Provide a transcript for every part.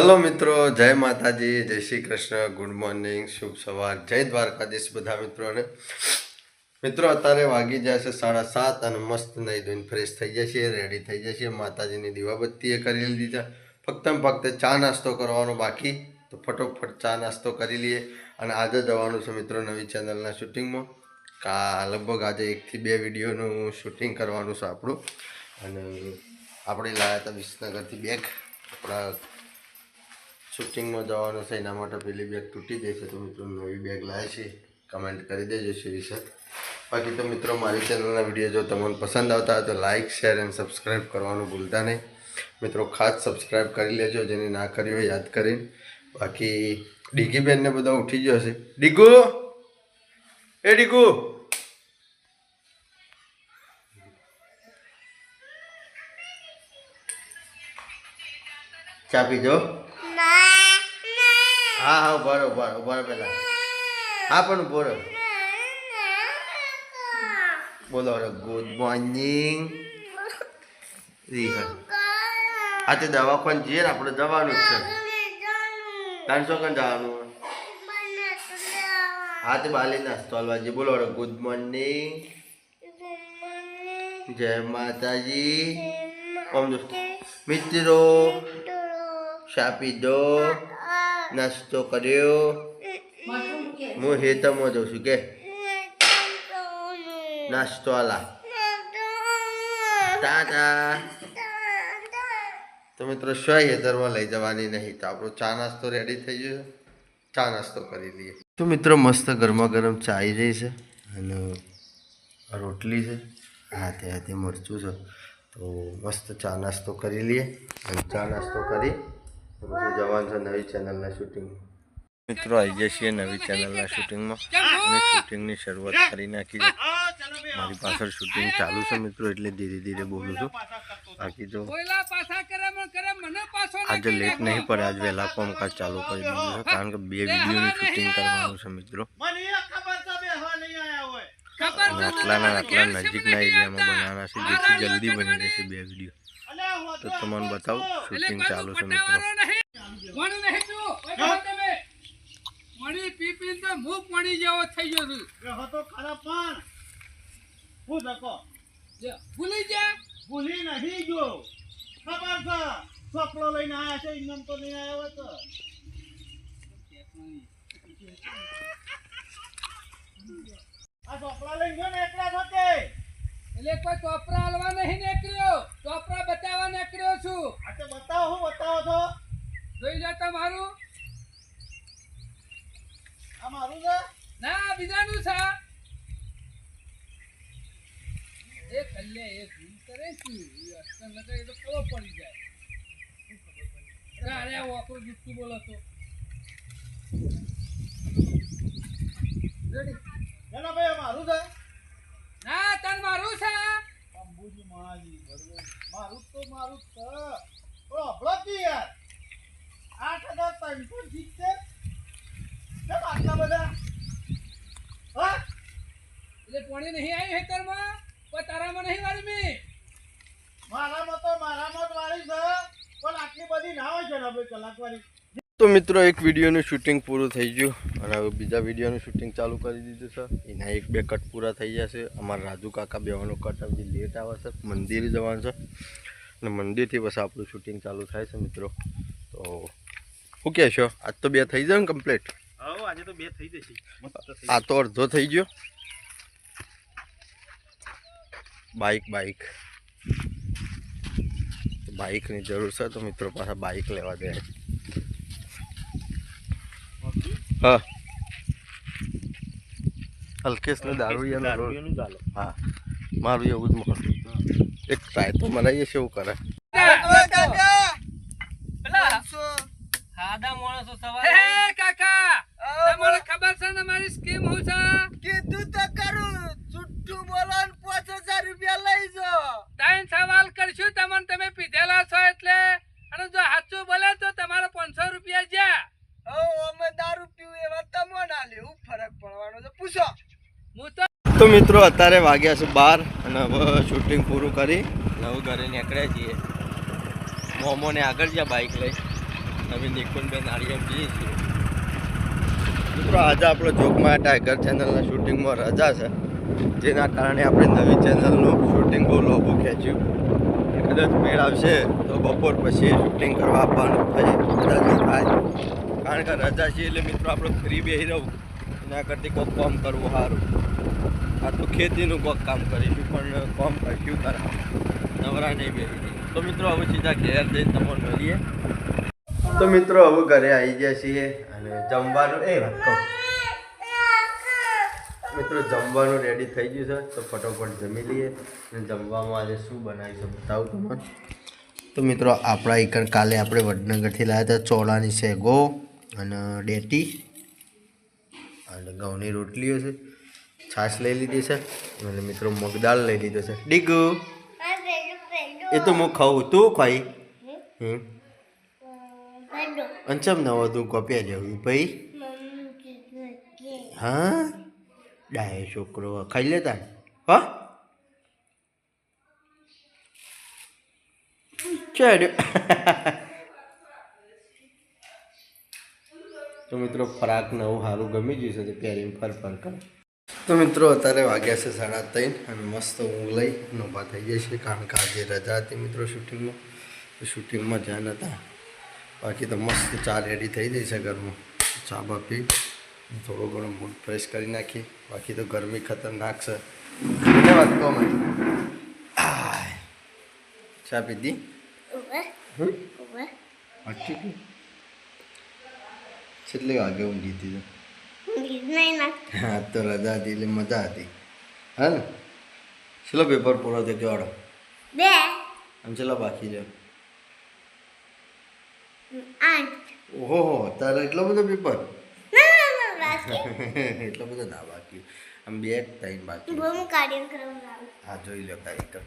Hello મિત્રો, જય માતાજી, જય શ્રી કૃષ્ણ, ગુડ મોર્નિંગ, શુભ સવાર, જય દ્વારકાધીશ બધા મિત્રોને. મિત્રો, અત્યારે વાગી જશે સાડા સાત અને મસ્ત નહીં ધોઈને ફ્રેશ થઈ જશે રેડી થઈ જશે માતાજીની દીવાબત્તી એ કરી લીધી છે. ફક્ત ફક્ત ચા નાસ્તો કરવાનો બાકી, તો ફટોફટ ચા નાસ્તો કરી લઈએ. અને આજે જવાનું છે મિત્રો નવી ચેનલના શૂટિંગમાં કા, લગભગ આજે એકથી બે વિડીયોનું શૂટિંગ કરવાનું છે આપણું. અને આપણે લાવ્યા હતા વિસનગરથી બેગ આપણા શૂટિંગમાં જવાનું છે, એના માટે પેલી બેગ તૂટી ગઈ છે. તો મિત્રો, નવી બેગ લાવે છે. કમેન્ટ કરી દેજો છે વિશે બાકી તો મિત્રો, મારી ચેનલના વીડિયો જો તમને પસંદ આવતા હોય તો લાઇક શેર એન્ડ સબસ્ક્રાઈબ કરવાનું ભૂલતા નહીં. મિત્રો, ખાસ સબસ્ક્રાઈબ કરી લેજો, જેને ના કરી હોય યાદ કરીને. બાકી ડીગી બેનને બધા ઉઠી ગયો હશે ડીગુ! એ ડીગુ! ચા પીજો હા હા, ઊભા રહો, ઊભા ઊભા રહો હા, પણ ઊભો રહો. બોલો રે ગુડ મોર્નિંગ રીહન હા તે દવાખાન જઈએ ને, આપણે જવાનું જ છે. ત્રણસો કણ જવાનું? હા, તે બાલી નાસ્તો હાલવા બોલો રે ગુડ મોર્નિંગ જય માતાજી. ઓમ દોસ્તો મિત્રો શાપી પીધો નાસ્તો કર્યો. હું હેતરમાં જઉં છું, કે? નાસ્તો આલા ટાટા. તો મિત્રો શું હેતરમાં લઈ જવાની નહીં, તો આપણો ચા નાસ્તો રેડી થઈ ગયો ચા નાસ્તો કરી લઈએ. તો મિત્રો, મસ્ત ગરમા ગરમ ચા આવી છે અને રોટલી છે. હાથે હાથે મરચું છે. તો મસ્ત ચા નાસ્તો કરી લઈએ અને ચા નાસ્તો કરી તો પછી જવાનું છે નવી ચેનલના શૂટિંગ મિત્રો આવી જઈએ છીએ નવી ચેનલના શૂટિંગમાં અને શૂટિંગની શરૂઆત કરી નાખી છે. મારી પાછળ શૂટિંગ ચાલુ છે મિત્રો એટલે ધીરે ધીરે બોલું છું. બાકી તો કોયલા પાછા કરે મને કરે મને પાછો ના આજે લેટ નહીં પડે આજ વહેલા કામકાજ ચાલુ કરી દીધું છે કારણ કે બે વિડીયોની શૂટિંગ કરવાનું છે મિત્રો. આટલાના આટલા નજીકના એરિયામાં બનાવવાના છે જેથી જલ્દી બની જશે બે વીડિયો. તો તમને બતાવું શૂટિંગ ચાલુ છે મિત્રો. પાણી પી પી તો. મુખ પાણી જેવો થઈ ગયો છું. જે, ભૂલી જા. ભૂલી નહીં ગયો. ખબર છે? ચોપડો લઈને આયા છે ઇન્દમ તો નહીં આવ્યો હોય તો આ ચોપડા લઈને ગયો ને એકલા સાથે એટલે કોઈ ચોપરા હાલવા નહીં નીકળ્યો. ચોપરા નીકળ્યો છું. આ તો બતાવો હું બતાવો છો? જોઈ લે તમારું આ મારું છે? ના બીજાનું છે. એ કલ્લે એ ભૂલ કરે છે. એ અસ્તર ન કરે તો ખબર પડી? જાય અરે આ વાપરો જુઠ્ઠું બોલો તો. રેડી ના ભાઈ મારું છે. ના તન મારું છે. અંબુજી મહાજી મારું તો મારું જ છે. પણ અભળો જ નહીં યાર. આઠ હજાર ત્રણસો સિત્તેર. કેમ આટલા બધા? હા? એટલે પાણી નહીં આવી હેતરમાં? તારામાં નહીં વાળી મેં? મારામાં તો મારામાં જ વાળી છે. પણ આટલી બધી ના હોય છે ને બે કલાક વાળી તો મિત્રો એક વિડીયોનું શૂટિંગ પૂરું થઈ ગયું અને હવે બીજા વિડીયોનું શૂટિંગ ચાલુ કરી દીધું છે. એના એક બે કટ પૂરા થઈ જશે અમારા રાજુ કાકા બેવાનો કટ હજી લેટ આવે છે. મંદિરે જવાનું છે. અને મંદિરથી બસ આપણું શૂટિંગ ચાલુ થાય છે મિત્રો. તો શું કહેશો? આજ તો બે થઈ જાય ને કમ્પ્લીટ હા આજે તો બે થઈ જશે. આ તો અડધો થઈ ગયો. બાઇક બાઇક બાઇકની જરૂર છે તો મિત્રો પાછા બાઇક લેવા દે. હા. ને દારૂ ચાલો હા. મારું એવું જ મહત્વ એક ટ્રાય તો મનાઈએ છે એવું કરે? હે કાકા તમને ખબર છે ને મારી સ્કીમ હું છે કીધું તો કરું જુઠ્ઠું બોલો ને પાંચ હજાર રૂપિયા લઈ જો ત્રણ સવાલ કરશું તમને તમે પીધેલા છો એટલે અને જો સાચું બોલે તો તમારે પાંચસો રૂપિયા જ્યાં હવે અમે દારૂ પીવું એવા તમો ના લે હું ફરક પડવાનો છે પૂછો હું તો મિત્રો અત્યારે વાગ્યા છે બાર અને હવે શૂટિંગ પૂરું કરી. નવું હવે ઘરે નીકળ્યા છીએ. મોમોને આગળ જ્યાં બાઇક લઈ. અમે નિકુંજબેન આર્યમ જઈએ છીએ. મિત્રો આજે આપણો જોગમાં ટાઈગર ચેનલના શૂટિંગમાં રજા છે. જેના કારણે આપણે નવી ચેનલનું શૂટિંગ બહુ લોભું ખેંચ્યું. કદાચ મેળ આવશે તો બપોર પછી શૂટિંગ કરવા આપવાનું થાય. કારણ કે રજા છે એટલે મિત્રો આપણે ફ્રી બેહી રહું. એના કરતી કોઈ કામ કરવું સારું. આ તો ખેતીનું કોઈક કામ કરીશું, પણ કોમ કરશું ખરા. નવરા નહીં બેસી તો મિત્રો, હવે સીધા ઘેર જઈને તમને મળીએ. તો મિત્રો, હવે ઘરે આવી ગયા છીએ અને જમવાનું એ વાત કહું. મિત્રો, જમવાનું રેડી થઈ ગયું છે, તો ફટોફટ જમી લઈએ અને જમવામાં આજે શું બનાવીશું બતાવું તમને. તો મિત્રો, આપણા એકણ કાલે આપણે વડનગરથી લાવ્યા હતા ચોળાની શેગો અને ડેટી અને ઘઉંની રોટલીઓ છે. છાશ લઈ લીધી છે અને મિત્રો મગદાળ લઈ લીધો છે. ડીગુ. એ તો હું ખાઉં. તું ખાઈ? અંચમ નવો તું કોપ્યા જેવું ભાઈ? હા? ડાય છોકરો. ખાઈ લેતા હા? ચડ. તો મિત્રો ફરાક નવું સારું ગમી ગયું છે તો પહેરીને ફર ફર કરે. તો મિત્રો અત્યારે વાગ્યા છે સાડા ત્રણ અને મસ્ત ઊંઘ લઈ નોભા થઈ જાય છે કારણ કે આજે રજા હતી મિત્રો શૂટિંગમાં. તો શૂટિંગમાં જ્યાં હતા. બાકી તો મસ્ત ચા રેડી થઈ જાય છે ઘરમાં. ચા બા પી થોડો ઘણો મૂડ ફ્રેશ કરી નાખી. બાકી તો ગરમી ખતરનાક છે. ધન્યવાદ કહો મને. ચા પીધી? કેટલી વાગે ઊંઘી હતી? હા તો રજા હતી એટલે મજા હતી. હા ને? છેલ્લો પેપર પૂરો થયો કેવાડો? બે. આમ છેલ્લો બાકી છે ઓહો તારે એટલો બધો પેપર એટલો બધો ના બાકી. આમ બે ટાઈમ બાકી હા જોઈ લો કાર્યક્રમ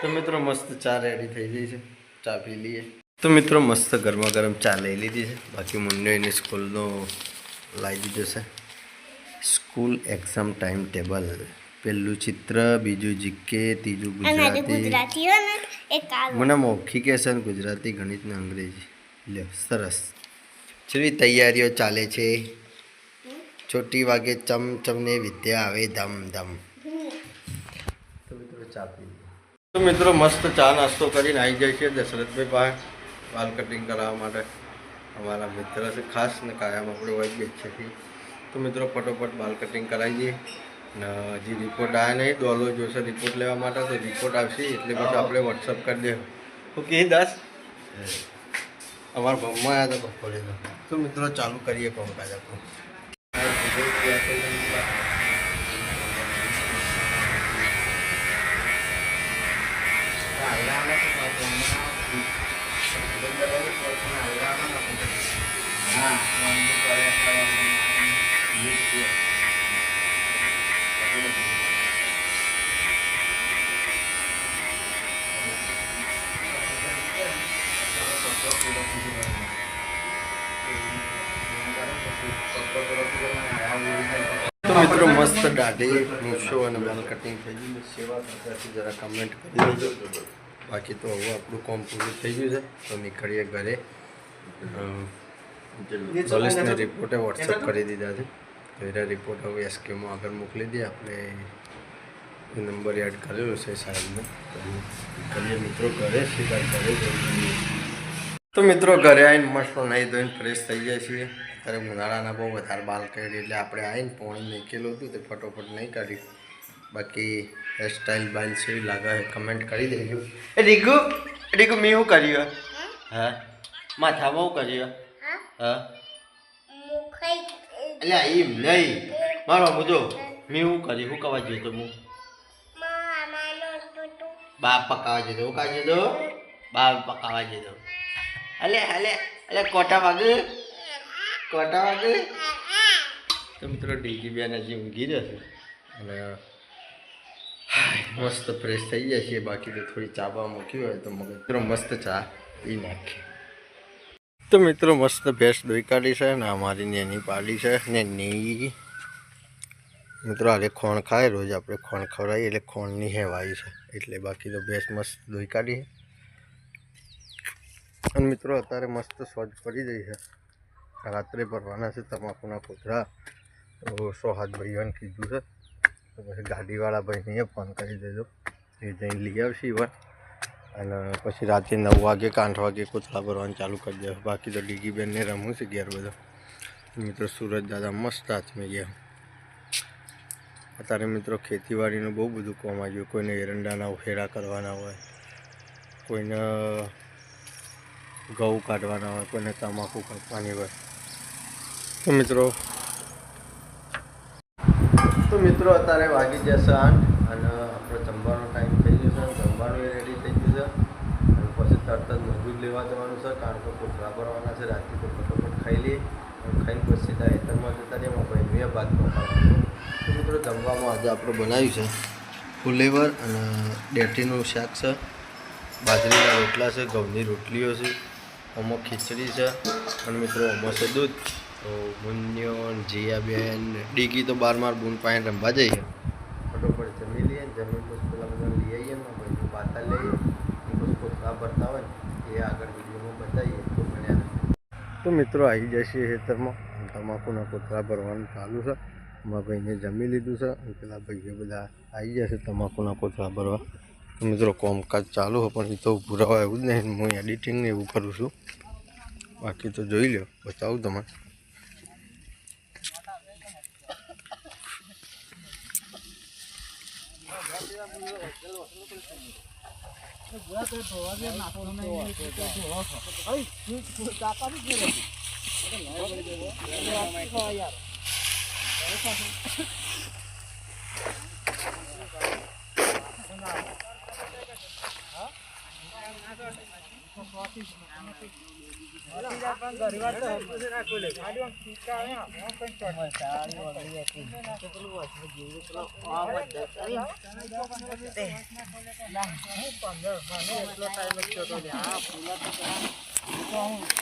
તો. મિત્રો મસ્ત ચા રેડી થઈ ગઈ છે. ચા પી લઈએ. તો મિત્રો મસ્ત ગરમા ગરમ ચા લઈ લીધી છે. બાકી મુન્નો એની સ્કૂલનો લાવી દીધો છે. School exam time table. પહેલું ચિત્ર બીજું જીકે ત્રીજું ગુજરાતી. મને મૌખિક છે ગુજરાતી ગણિત ને અંગ્રેજી. લે સરસ. જેવી તૈયારીઓ ચાલે છે. છોટી વાગે ચમ ચમને વિદ્યા આવે ધમ ધમ. તો મિત્રો ચા પી તો મિત્રો મસ્ત ચા નાસ્તો કરીને આવી જાય છે દશરથભાઈ પાસે. વાલ કટિંગ કરાવવા માટે. અમારા મિત્ર છે ખાસ ને કાયમ આપણે હોય જ છે છીએ. તો મિત્રો ફટોફટ બાલ કટિંગ કરાવી દઈએ. ને હજી રિપોર્ટ આવ્યા નહીં ડોલો જોશે રિપોર્ટ લેવા માટે તો રિપોર્ટ આવશે એટલે પછી આપણે વોટ્સઅપ કરી દે ઓકે દાસ? અમારા ભમમાં આવ્યા હતા બપોરે તો. તો મિત્રો ચાલુ કરીએ કામકાજ આપણું. તો મિત્રો, મસ્ત દાઢી મૂછો અને બેલ કટિંગ થઈ ગયું. સેવા કરતાથી જરા કમેન્ટ કરી દેજો. બાકી તો હવે આપણું કામ પૂરું થઈ ગયું છે. તો નીકળીએ ઘરે. પોલીસને રિપોર્ટે વોટ્સઅપ કરી દીધા છે તો એના રિપોર્ટ હવે એસકેમાં આગળ મોકલી દઈએ આપણે એ નંબર એડ કરેલો છે સાહેબને કરીએ મિત્રો ઘરે સ્વીકાર કરે તો મિત્રો ઘરે આવીને મસ્ત નાહી ધોઈને ફ્રેશ થઈ જાય છીએ. અત્યારે ઉનાળાના બહુ વધારે બાલ કાઢી એટલે આપણે આવીને પોણી નીકળેલું હતું તે ફટોફટ નહીં કાઢ્યું. બાકી હેરસ્ટાઈલ બાઇલ છે એવી લાગે કમેન્ટ કરી દેજો. એ રીગુ રીગુ મેં શું કર્યું? હા? માથામાં શું કર્યું. હા એટલે એમ નહીં મારો મુજો મેં શું કરી શું કવા જતો હું બાપ પકાવા જતો હું કાઢી જતો બાપ પકાવા જતો અલે અલે અલે કોટા વાગે કોટા વાગે તો મિત્રો ડીજી બેન હજી ઊંઘી જશે અને મસ્ત ફ્રેશ થઈ જાય છે બાકી તો થોડી ચા બા મૂકી હોય તો મિત્રો મસ્ત ચા પી નાખીએ તો મિત્રો, મસ્ત ભેંસ દોઈ કાઢી છે ને અમારી નેની પાડી છે. ને ની મિત્રો, આજે ખોણ ખાય, રોજ આપણે ખોણ ખવડાવીએ એટલે ખોણની હેવાઈ છે. એટલે બાકી તો ભેંસ મસ્ત દોઈ કાઢી અને મિત્રો, અત્યારે મસ્ત સોજ પડી રહી છે. રાત્રે ભરવાના છે તમાકુના કોથળા તો સો હાથ ભાઈઓને કીધું છે. તો પછી ગાડીવાળા ભાઈને ફોન કરી દેજો. એ જઈને લઈ આવશે ઈવન. અને પછી રાતે નવ વાગે કે આઠ વાગે કોથળા ભરવાનું ચાલુ કરી દે બાકી તો ડીગી બેનને રમવું છે ઘેર બધો. મિત્રો સુરત દાદા મસ્ત હાથમાં ગયા. અત્યારે મિત્રો ખેતીવાડીનું બહુ બધું કામ આવ્યું કોઈને એરંડાના ઉફેરા કરવાના હોય, કોઈને ઘઉં કાઢવાના હોય, કોઈને તમાકુ કાપવાની હોય. તો મિત્રો તો મિત્રો અત્યારે વાગી જશે આઠ અને આપણો જમવાનો ટાઈમ થઈ ગયો છે જમવાનું એ રેડી થઈ ગયું છે અને પછી તરત જ મજબૂત લેવા જવાનું છે, કારણ કે કોટરા ભરવાના છે રાત્રે તો ફટોફટ ખાઈ લઈએ. ખાઈને પછી સીધા હેતરમાં જતા રહીએ ભાઈ બે ભાત પકાવવાનું તો મિત્રો, જમવામાં આજે આપણે બનાવ્યું છે ફુલેવર અને ડેટીનું શાક છે, બાજરીના રોટલા છે, ઘઉંની રોટલીઓ છે, આમાં ખીચડી છે અને મિત્રો, આમાં છે દૂધ. તો મુન્યો ને જીયાબેન ડીગી તો બાર માર બૂન પાસે રમવા જઈએ. ફટોફટ જમી લઈએ, જમીન પછી પેલા બધા લઈ આવીએ ને પછી પાતા લઈએ, પછી કોથળા ભરતા આગળ વિડીયોમાં બતાવીએ, તો મિત્રો આવી જશે ખેતરમાં. તમાકુના કોથળા ભરવાનું ચાલુ છે. અમારા ભાઈને જમી લીધું છે. પેલા ભાઈઓ બધા આવી જશે તમાકુના કોથળા ભરવા. તો મિત્રો કોમકાજ ચાલુ હોય પણ એ તો ઊભું એવું જ નહીં. હું એડિટિંગ ને એવું કરું છું. બાકી તો જોઈ લો બતાવું તમારે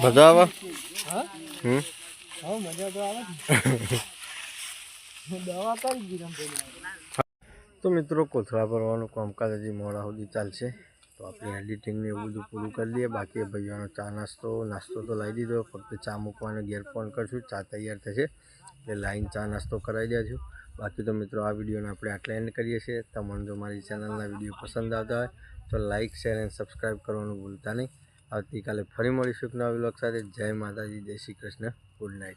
મજા આવે? હમ? તો મિત્રો કોથળા ભરવાનું કામકાજ હજી મોડા સુધી ચાલશે. તો આપણે એડિટિંગને એવું બધું પૂરું કરી દઈએ બાકી ભાઈઓનો ચા નાસ્તો નાસ્તો તો લાવી દીધો. ફક્ત ચા મૂકવાનો ઘેર ફોન કરશું. ચા તૈયાર થશે. એટલે લાઈન ચા નાસ્તો કરાવી દેજો. બાકી તો મિત્રો, આ વિડીયોને આપણે આટલા એન્ડ કરીએ છીએ. તમને જો મારી ચેનલના વીડિયો પસંદ આવતા હોય, તો લાઇક શેર એન્ડ સબસ્ક્રાઈબ કરવાનું ભૂલતા નહીં. આવતીકાલે ફરી મળીશું નવા વ્લોગ સાથે. જય માતાજી, જય શ્રી કૃષ્ણ. Good night